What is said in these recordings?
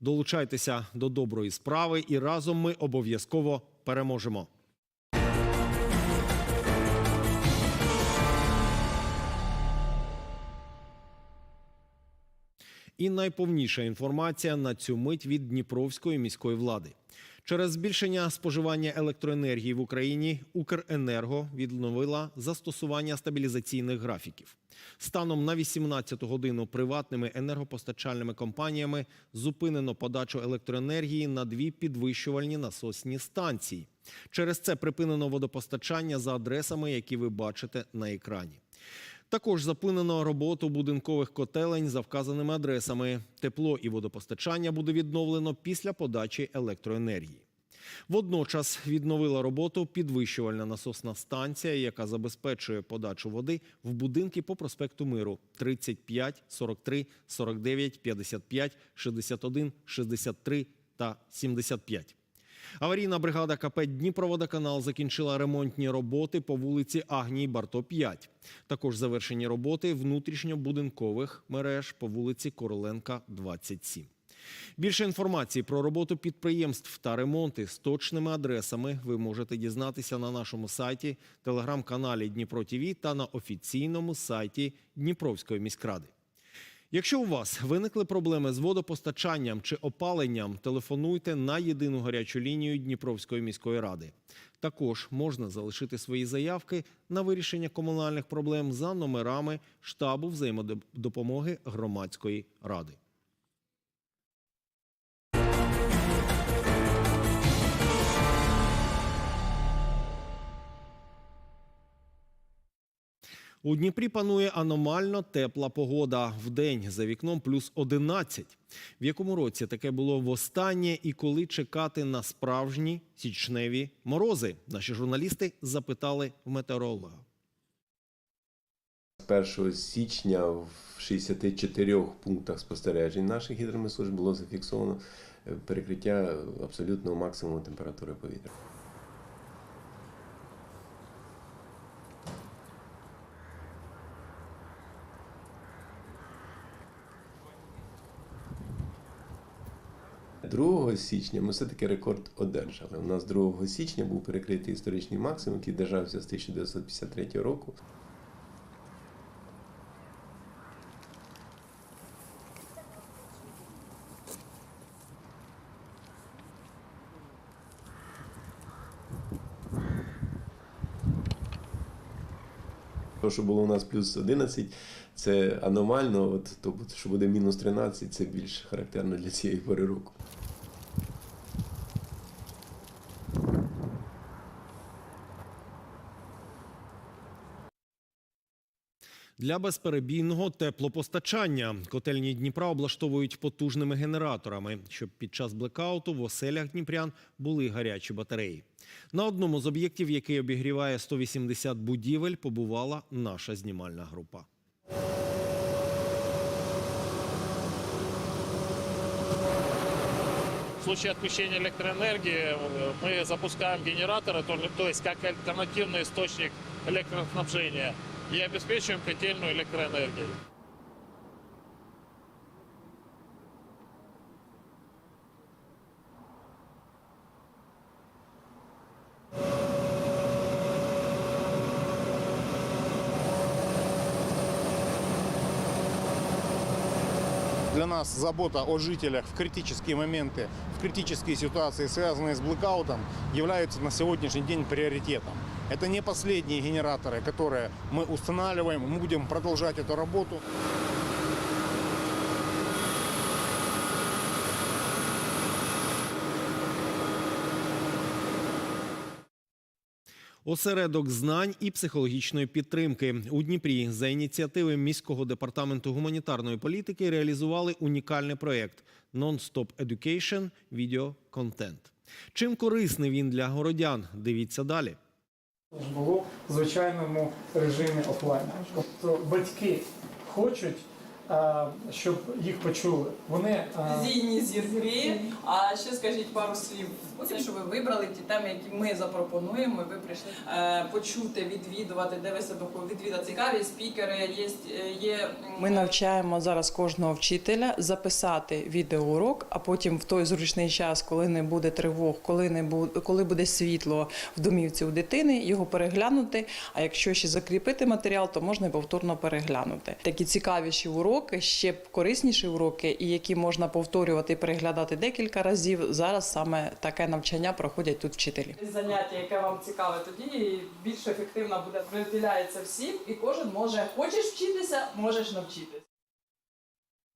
Долучайтеся до доброї справи, і разом ми обов'язково переможемо. І найповніша інформація на цю мить від Дніпровської міської влади. Через збільшення споживання електроенергії в Україні Укренерго відновила застосування стабілізаційних графіків. Станом на 18 годину приватними енергопостачальними компаніями зупинено подачу електроенергії на дві підвищувальні насосні станції. Через це припинено водопостачання за адресами, які ви бачите на екрані. Також зупинено роботу будинкових котелень за вказаними адресами. Тепло і водопостачання буде відновлено після подачі електроенергії. Водночас відновила роботу підвищувальна насосна станція, яка забезпечує подачу води в будинки по проспекту Миру 35, 43, 49, 55, 61, 63 та 75. Аварійна бригада КП Дніпроводоканал закінчила ремонтні роботи по вулиці Агній Барто 5. Також завершені роботи внутрішньобудинкових мереж по вулиці Короленка 27. Більше інформації про роботу підприємств та ремонти з точними адресами ви можете дізнатися на нашому сайті, телеграм-каналі Дніпро ТІВІ та на офіційному сайті Дніпровської міськради. Якщо у вас виникли проблеми з водопостачанням чи опаленням, телефонуйте на єдину гарячу лінію Дніпровської міської ради. Також можна залишити свої заявки на вирішення комунальних проблем за номерами штабу взаємодопомоги громадської ради. У Дніпрі панує аномально тепла погода. Вдень за вікном плюс 11. В якому році таке було востаннє і коли чекати на справжні січневі морози? Наші журналісти запитали в метеоролога. З 1 січня в 64 пунктах спостережень наших гідромедслужб було зафіксовано е, перекриття абсолютного максимуму температури повітря. Другого січня ми все-таки рекорд одержали. У нас 2 січня був перекритий історичний максимум, який держався з 1953 року. То, що було у нас плюс 11, це аномально. От то, що буде мінус 13, це більш характерно для цієї пори року. Для безперебійного теплопостачання котельні Дніпра облаштовують потужними генераторами, щоб під час блекауту в оселях дніпрян були гарячі батареї. На одному з об'єктів, який обігріває 180 будівель, побувала наша знімальна група. В случае отключения электроэнергии э, мы запускаем генераторы, то, то есть как альтернативный источник электроснабжения И обеспечиваем котельную электроэнергией. Для нас забота о жителях в критические моменты, в критические ситуации, связанные с блэкаутом, являются на сегодняшний день приоритетом. Это не последние генераторы, которые мы устанавливаем, мы будем продолжать эту работу. Осередок знань і психологічної підтримки у Дніпрі за ініціативи міського департаменту гуманітарної політики реалізували унікальний проєкт Non-Stop Education Video Content. Чим корисний він для городян? Дивіться далі. було в звичайному режимі офлайн. Тобто батьки хочуть, щоб їх почули. Вони е, Зійні зірки. А ще скажіть пару слів. Це що ви вибрали ті теми, які ми запропонуємо. Ви прийшли е, почути, відвідувати, де ви себе відвідати. Цікаві спікери є. є. Ми навчаємо зараз кожного вчителя записати відеоурок, а потім в той зручний час, коли не буде тривог, коли не буде, коли буде світло в домівці у дитини, його переглянути. А якщо ще закріпити матеріал, то можна повторно переглянути. Такі цікавіші уроки, ще корисніші уроки, і які можна повторювати і переглядати декілька разів. Зараз саме таке навчання проходять тут вчителі. Заняття, яке вам цікаве, тоді більш ефективно буде приділяється всім, і кожен може хочеш вчитися, можеш навчитися.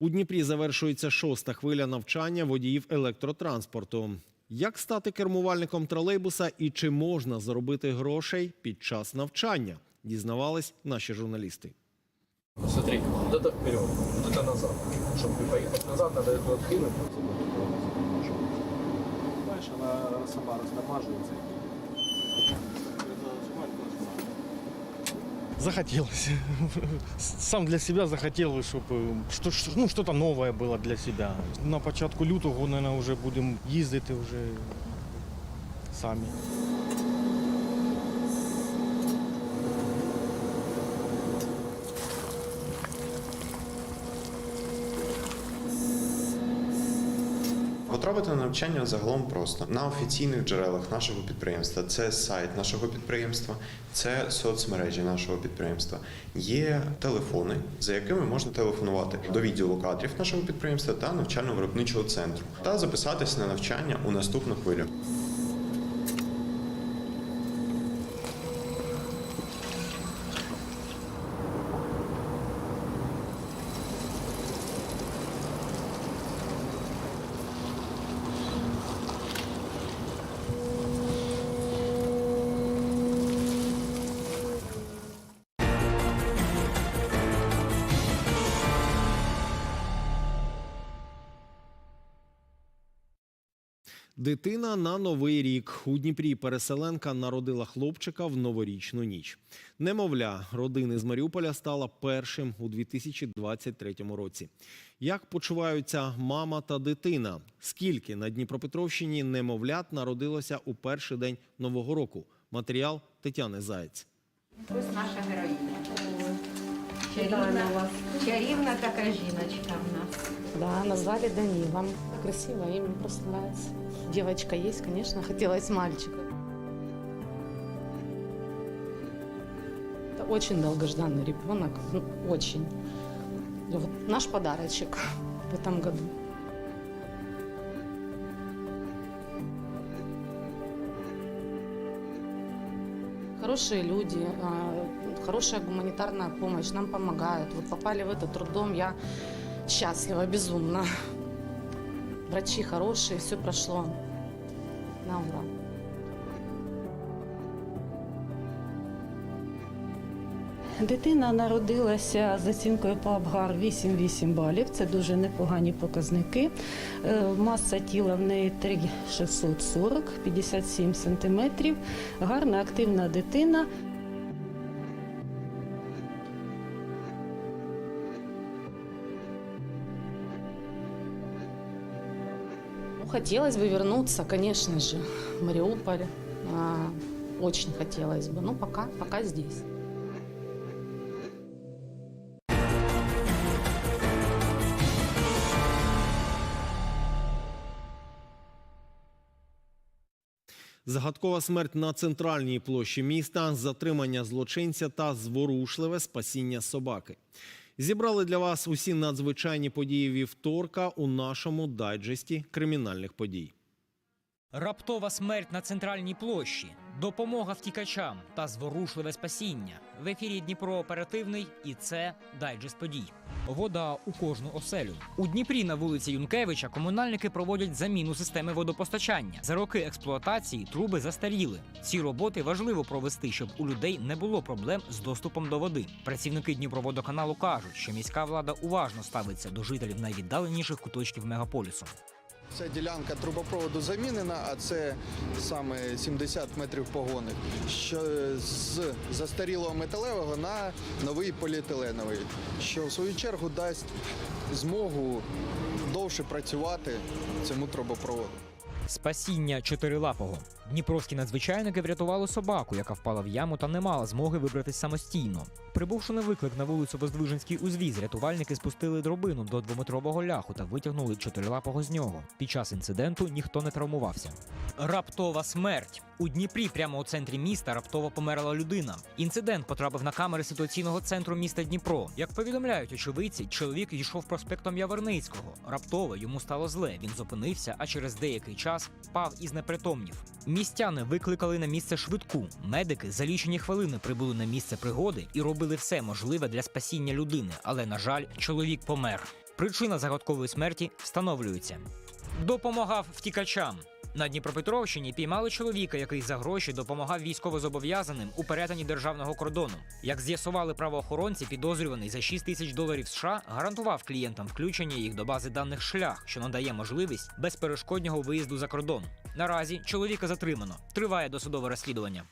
У Дніпрі завершується шоста хвиля навчання водіїв електротранспорту. Як стати кермувальником тролейбуса і чи можна заробити грошей під час навчання? Дізнавались наші журналісти. Смотри, вот это вперед, вот это назад. Чтобы поехать назад, надо эту откинуть. Знаешь, она сама растамаживается. Захотелось. Сам для себя захотел, чтобы что, что- ну, что-то новое было для себя. На початку лютого, наверное, вже будемо їздити вже самі. Потрапити на навчання загалом просто на офіційних джерелах нашого підприємства. Це сайт нашого підприємства, це соцмережі нашого підприємства. Є телефони, за якими можна телефонувати до відділу кадрів нашого підприємства та навчально-виробничого центру та записатись на навчання у наступну хвилю. Дитина на новий рік у Дніпрі переселенка народила хлопчика в новорічну ніч. Немовля родини з Маріуполя стала першим у 2023 році. Як почуваються мама та дитина? Скільки на Дніпропетровщині немовлят народилося у перший день нового року? Матеріал Тетяни Заєць. Ось наша героїня. Чарівна, чарівна така жіночка в нас. Да, назвали Данилом. Красивое имя просто нравится. Девочка есть, конечно, хотелось мальчика. Это очень долгожданный ребенок, ну, очень. И вот наш подарочек в этом году. Хорошие люди, а, хорошая гуманитарная помощь, нам помогают. Вот попали в этот трудом, я счастлива, безумно. Врачи хорошие, все прошло на ура. Дитина народилася з оцінкою по Абгар 8-8 балів. Це дуже непогані показники. Е, Маса тіла в неї 3640, 57 сантиметрів. Гарна активна дитина. Хотелось бы вернуться, конечно же, в Мариуполь. Очень хотелось бы, но пока, пока здесь. Загадкова смерть на центральній площі міста, затримання злочинця та зворушливе спасіння собаки. Зібрали для вас усі надзвичайні події вівторка у нашому дайджесті кримінальних подій. Раптова смерть на центральній площі, допомога втікачам та зворушливе спасіння. В ефірі Дніпро оперативний і це дайджест подій. вода у кожну оселю. У Дніпрі на вулиці Юнкевича комунальники проводять заміну системи водопостачання. За роки експлуатації труби застаріли. Ці роботи важливо провести, щоб у людей не було проблем з доступом до води. Працівники Дніпроводоканалу кажуть, що міська влада уважно ставиться до жителів найвіддаленіших куточків мегаполісу. Ця ділянка трубопроводу замінена, а це саме 70 метрів погони, що з застарілого металевого на новий поліетиленовий, що в свою чергу дасть змогу довше працювати цьому трубопроводу. Спасіння чотирилапого. Дніпровські надзвичайники врятували собаку, яка впала в яму та не мала змоги вибратись самостійно. Прибувши на виклик на вулицю Воздвиженський узвіз, рятувальники спустили дробину до двометрового ляху та витягнули чотирилапого з нього. Під час інциденту ніхто не травмувався. Раптова смерть. У Дніпрі, прямо у центрі міста, раптово померла людина. Інцидент потрапив на камери ситуаційного центру міста Дніпро. Як повідомляють очевидці, чоловік йшов проспектом Яворницького. Раптово йому стало зле. Він зупинився, а через деякий час впав і знепритомнів. Містяни викликали на місце швидку. Медики за лічені хвилини прибули на місце пригоди і робили все можливе для спасіння людини. Але, на жаль, чоловік помер. Причина загадкової смерті встановлюється. Допомагав втікачам. На Дніпропетровщині піймали чоловіка, який за гроші допомагав військовозобов'язаним у перетині державного кордону. Як з'ясували правоохоронці, підозрюваний за 6 тисяч доларів США гарантував клієнтам включення їх до бази даних шлях, що надає можливість безперешкоднього виїзду за кордон. Наразі чоловіка затримано. Триває досудове розслідування.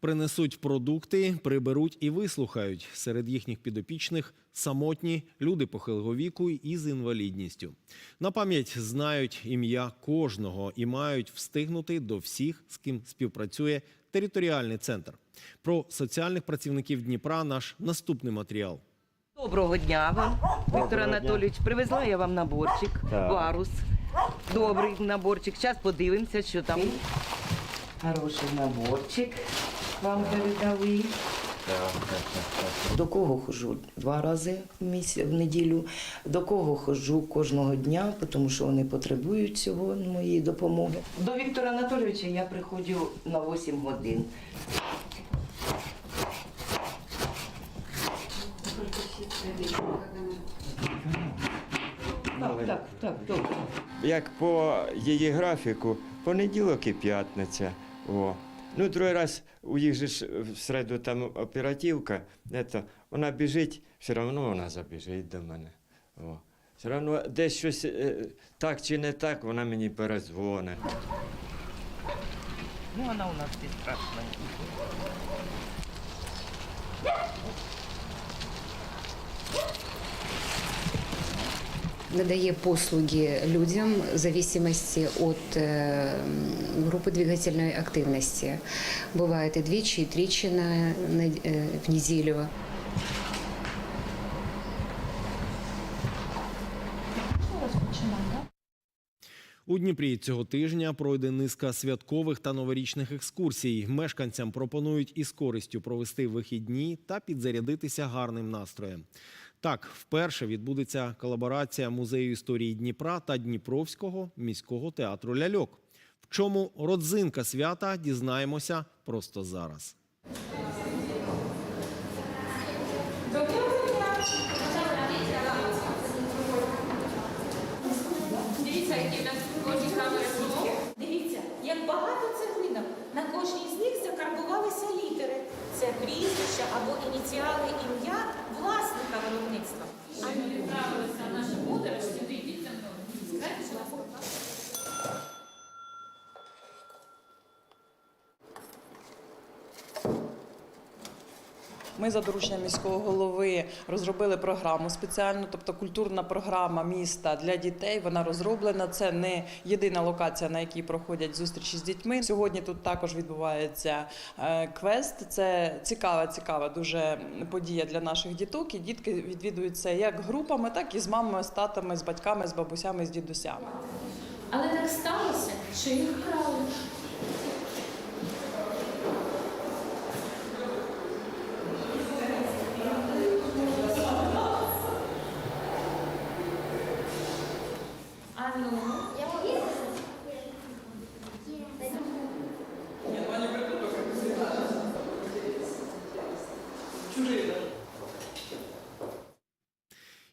Принесуть продукти, приберуть і вислухають. Серед їхніх підопічних самотні люди похилого віку і з інвалідністю. На пам'ять знають ім'я кожного і мають встигнути до всіх, з ким співпрацює територіальний центр. Про соціальних працівників Дніпра наш наступний матеріал. Доброго дня вам, Віктор Анатолійович. Привезла я вам наборчик, варус. Добрий наборчик. Зараз подивимося, що там. Хороший наборчик вам передали. До кого ходжу два рази в місяць в неділю, до кого ходжу кожного дня, тому що вони потребують цього моєї допомоги. До Віктора Анатолійовича я приходжу на 8 годин. Так, так, так, добре. як по її графіку, понеділок і п'ятниця. О. Ну, другий раз у їх же ж в середу там оперативка, это, вона біжить, все одно вона забіжить до мене. О. Все одно десь щось е, так чи не так, вона мені перезвонить. Ну, вона у нас не. надає послуги людям в зависимости от э, группы двигательной активности. Бывает и двічі, и тричі на, на, э, в неделю. У Дніпрі цього тижня пройде низка святкових та новорічних екскурсій. Мешканцям пропонують із користю провести вихідні та підзарядитися гарним настроєм. Так, вперше відбудеться колаборація музею історії Дніпра та Дніпровського міського театру ляльок. В чому родзинка свята дізнаємося просто зараз. Дивіться, які в нас кожні камери було. Дивіться, як багато цеглинок. На кожній з них закарбувалися літери. Це прізвище або ініціали ім'я власника виробництва. А ми відправилися в нашу подорож сюди, йдіть за мною. Ми за дорученням міського голови розробили програму спеціальну, тобто культурна програма міста для дітей. Вона розроблена. Це не єдина локація, на якій проходять зустрічі з дітьми. Сьогодні тут також відбувається е, квест. Це цікава, цікава дуже подія для наших діток. І дітки відвідують це як групами, так і з мамами, з татами, з батьками, з бабусями, з дідусями. Але так сталося, що їх вкрали.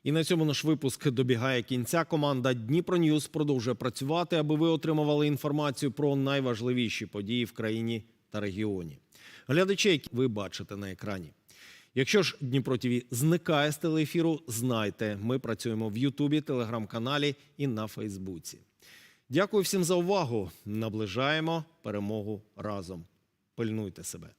І на цьому наш випуск добігає кінця. Команда Дніпро Ньюз продовжує працювати, аби ви отримували інформацію про найважливіші події в країні та регіоні. Глядачі, які ви бачите на екрані. Якщо ж Дніпро ТВ зникає з телеефіру, знайте, ми працюємо в Ютубі, телеграм-каналі і на Фейсбуці. Дякую всім за увагу. Наближаємо перемогу разом. Пильнуйте себе.